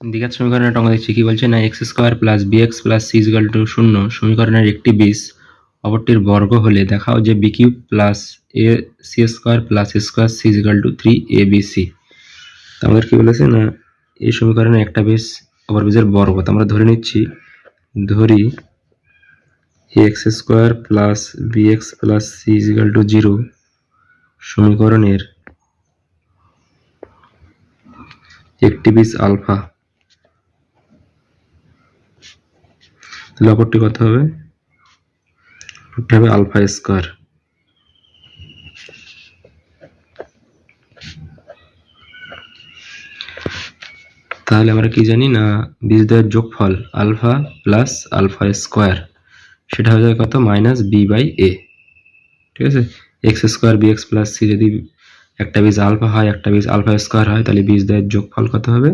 দ্বিঘাত সমীকরণের টঙ্কা দিচ্ছি কি বলছে? না X square plus B X plus C equal to শূন্য। সমীকরণের একটি বিশ অপরটির বর্গ হলে দেখাও যে B cube plus A C square plus square C equal to three A B C আমাদের কি বলেছে? না, এই সমীকরণে একটা বেশ অপর বীজের বর্গ। তো আমরা ধরে নিচ্ছি, ধরি X square plus B X plus C equal to zero সমীকরণের একটি বীজ আলফা তাহলে অপরটি কত হবে? অপরটি হবে আলফা স্কোয়ার। তাহলে আমরা কি জানি না বীজদ্বয়ের যোগফল আলফা প্লাস আলফা স্কোয়ার। সেটা হয়ে যাবে কত? Minus B by A. ঠিক আছে? X square B X plus C যদি একটা বীজ আলফা হয়, একটা বীজ আলফা স্কোয়ার হয়, তাহলে বীজদ্বয়ের যোগফল কত হবে?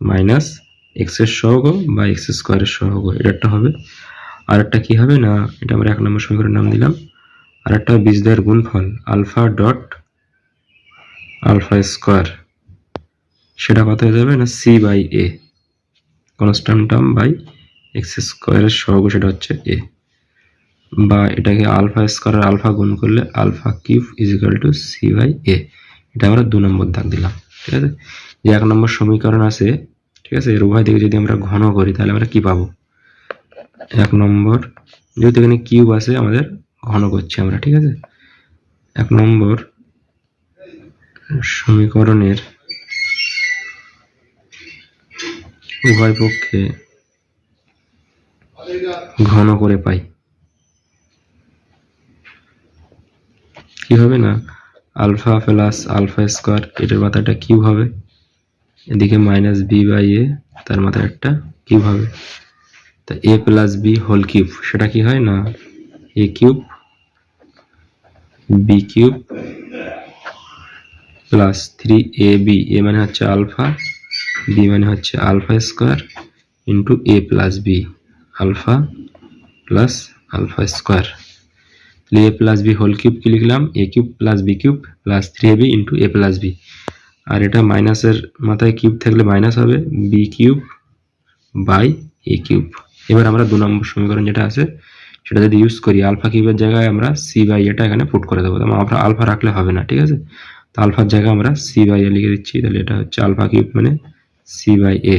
মাইনাস এক্সের সহগ বা এক্স স্কোয়ারের সহগ এটা একটা হবে। আর একটা কি হবে না, এটা আমরা এক নম্বর সমীকরণের নাম দিলাম। আর একটা বীজদ্বয়ের গুণফল আলফা ডট আলফা স্কোয়ার সেটা কত হয়ে যাবে না C by A constant term by X স্কোয়ারের সহগ, সেটা হচ্ছে এ বা এটাকে আলফা স্কোয়ার আলফা গুণ করলে alpha cube equal to C by A এটা আমরা দু নম্বর দাগ দিলাম, ঠিক আছে? যে এক নম্বর সমীকরণ আছে ঠিক আছে এর উভয় দিকে যদি আমরা ঘন করি, তাহলে আমরা কি পাবো? এক নম্বর, যেহেতু এখানে কিউব আছে, আমাদের ঘন করছি আমরা, ঠিক আছে? এক নম্বর সমীকরণের উভয় পক্ষে ঘন করে পাই। কি হবে না? আলফা প্লাস আলফা স্কোয়ার, এটার মাথায় একটা কিউব হবে। এদিকে মাইনাস বি বাই এ তার মাথায় একটা কিউব হবে। তা A plus B whole cube সেটা কি হয় না? A cube B cube plus three A B A মানে হচ্ছে আলফা বি মানে হচ্ছে alpha square into A plus B alpha plus alpha square তাহলে A plus B whole cube কি লিখলাম? A cube plus B cube plus three A B into A plus B আর এটা মাইনাসের মাথায় কিউব থাকলে minus হবে B cube by A cube. এবার আমরা দু নম্বর সমীকরণ যেটা আছে, সেটা যদি ইউজ করি, আলফা কিউবের জায়গায় আমরা সি বাই এটা এখানে পুট করে দেবো। তাহলে আমরা আলফা রাখলে হবে না, ঠিক আছে? তো আলফার জায়গায় আমরা সি বাই এ লিখে দিচ্ছি, তাহলে এটা হচ্ছে আলফা কিউব মানে সি বাই এ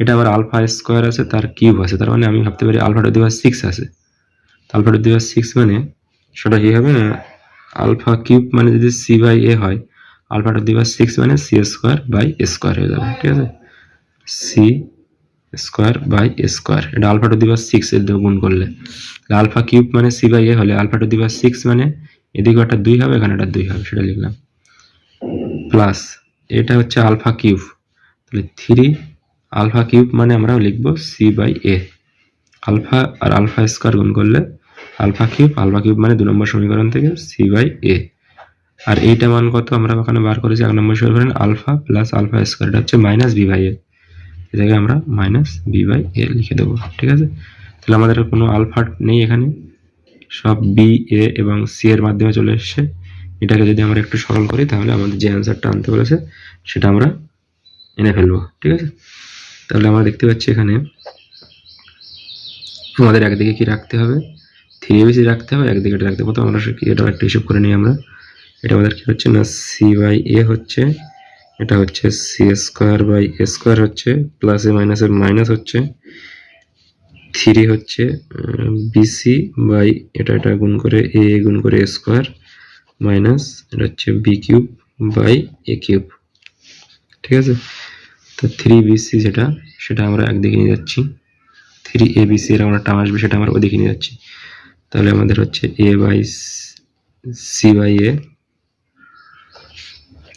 এটা আবার আলফা স্কোয়ার আছে, তার কিউব আছে, তার মানে আমি ভাবতে পারি আলফা টু সিক্স আছে। আলফা টু সিক্স মানে সেটা কি হবে না, আলফা কিউব মানে যদি সি বাই এ হয় alpha to the power six মানে সি স্কোয়ার বাই স্কোয়ার হয়ে যাবে, ঠিক আছে? সি স্কোয়ার বাই স্কোয়ার এটা alpha to the power six এর গুণ করলে। আলফা কিউব মানে সি বাই এ হলে alpha to the power six মানে এদিকে একটা দুই হবে, এখানে একটা দুই হবে, সেটা লিখলাম। প্লাস এটা হচ্ছে আলফা কিউব তাহলে থ্রি আলফা কিউব মানে আমরা লিখব সি বাই এ আলফা আর আলফা স্কোয়ার গুণ করলে আলফা কিউব আলফা কিউব মানে দু নম্বর সমীকরণ থেকে সি বাই এ আর এইটা মান কত? আমরা ওখানে বার করেছি এক নম্বর সমীকরণ আলফা প্লাস আলফা স্কোয়ার এটা হচ্ছে মাইনাস বি বাই এ জায়গায় আমরা মাইনাস বি বাই এ লিখে দেবো, ঠিক আছে? তাহলে আমাদের কোনো আলফা নেই এখানে। সব বি এ এবং সি এর মাধ্যমে চলে এসছে। এটাকে যদি আমরা একটু সরল করি, তাহলে আমাদের যে অ্যান্সারটা আনতে বলেছে, সেটা আমরা এনে ফেলব, ঠিক আছে? তাহলে আমরা দেখতে পাচ্ছি এখানে আমাদের একদিকে কি রাখতে হবে? থ্রি এবিসি রাখতে হবে, একদিকে রাখতে হবে। তো আমরা এটা একটা হিসেব করে নিই আমরা। এটা আমাদের কি হচ্ছে না? সি বাই এ হচ্ছে। এটা হচ্ছে C square by A square হচ্ছে। প্লাস এ মাইনাসের মাইনাস হচ্ছে। থ্রি হচ্ছে বিসি বাই এটা এটা গুণ করে এ গুণ করে এ স্কোয়ার মাইনাস এটা হচ্ছে B cube by A cube ঠিক আছে? তো থ্রি বিসি যেটা, সেটা আমরা একদিকে নিয়ে যাচ্ছি। থ্রি এ বিসি এর আমরা টার্ম আসবে, সেটা আমরা ওদিকে নিয়ে যাচ্ছি। তাহলে আমাদের হচ্ছে A by C by A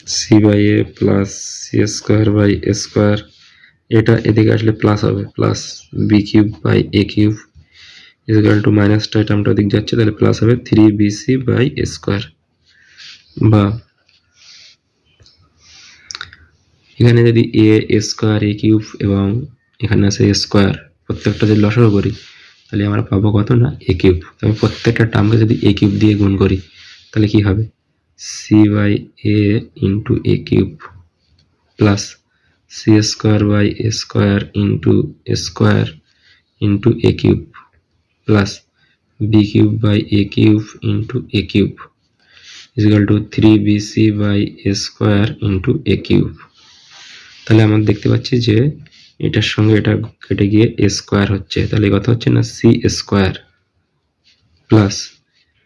C by A plus C square by A square এটা এদিকে আসলে প্লাস হবে plus B cube by A cube equal to মাইনাসটা টার্মটা ওদিক যাচ্ছে, তাহলে প্লাস হবে three BC by A square বা এখানে যদি এ স্কোয়ার এ কিউব এবং এখানে আছে এ স্কোয়ার প্রত্যেকটা যদি লসাগু করি, তাহলে আমরা পাবো কত না এ কিউব তবে প্রত্যেকটা টার্মকে যদি এ কিউব দিয়ে গুণ করি, তাহলে কি হবে? C by A into A cube plus C square by A square into square into A cube plus B cube by A cube into A cube equal to three BC by A square into A cube তাহলে আমরা দেখতে পাচ্ছি যে এটার সঙ্গে এটা কেটে গিয়ে এ স্কোয়ার হচ্ছে। তাহলে কথা হচ্ছে না সি স্কোয়ার প্লাস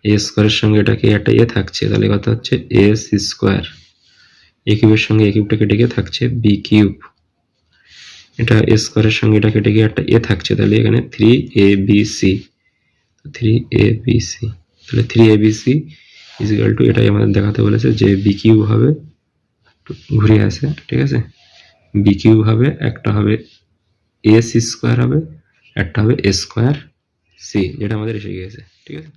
এ স্কোয়ারের সঙ্গে এটাকে একটা এ থাকছে, তাহলে কথা হচ্ছে এ সি স্কোয়ার এ কিউবের সঙ্গে এ কিউবটা কেটে গিয়ে থাকছে বি কিউব এটা এ স্কোয়ারের সঙ্গে এটা কেটে গিয়ে একটা এ থাকছে, তাহলে এখানে three A B C three A B C তাহলে three A B C equal to এটাই আমাদের দেখাতে বলেছে যে বি কিউ হবে ঘুরে আসে, ঠিক আছে? বি কিউ হবে, একটা হবে এ সি স্কোয়ার হবে, একটা হবে এ স্কোয়ার সি যেটা আমাদের এসে গিয়েছে, ঠিক আছে?